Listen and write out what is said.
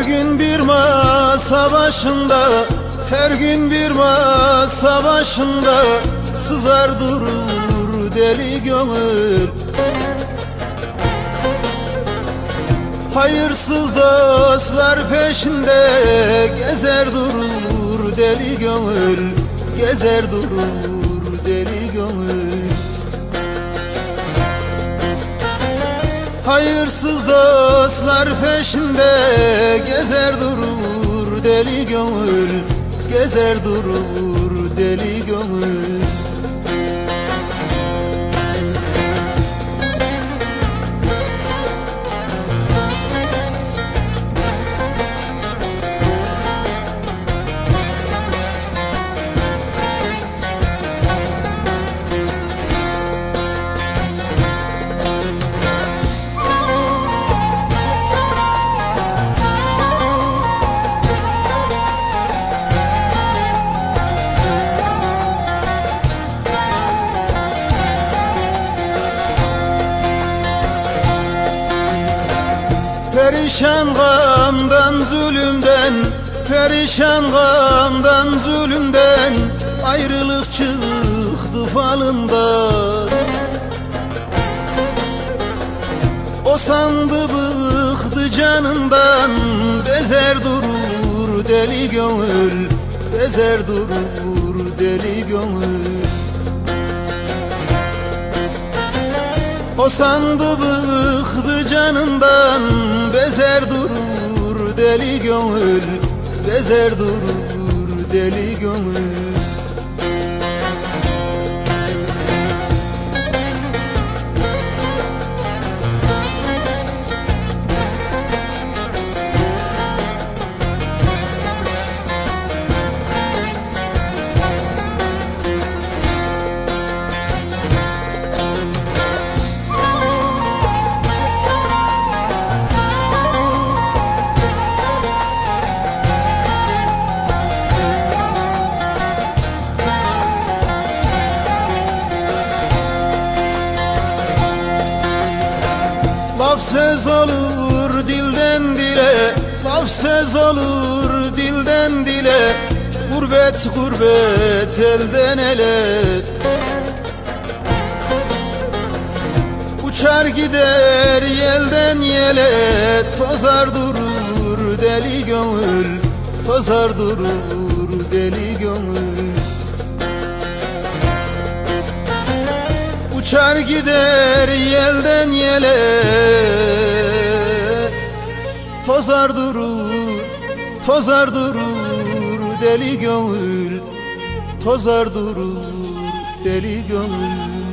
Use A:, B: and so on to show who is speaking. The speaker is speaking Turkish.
A: gün bir masa başında Her gün bir masa başında Sızar durur deli gönül Hayırsız dostlar peşinde Gezer durur deli gönül Gezer durur deli gönül Hayırsız dostlar peşinde Gezer durur deli gönül Gezer durur deli gönül Perişan gamdan zulümden Perişan gamdan zulümden Ayrılık çıktı falından O sandı bıktı canından Bezer durur deli gönül Bezer durur deli gönül O sandı bıktı canından gönül Bezer durur deli gönül Laf söz olur dilden dile Laf söz olur dilden dile. Gurbet gurbet elden ele. Uçar gider yelden yele Tozar durur deli gönül. Tozar durur deli gönül Uçar gider yelden yele. Tozar durur, tozar durur deli gönül. Tozar durur deli gönül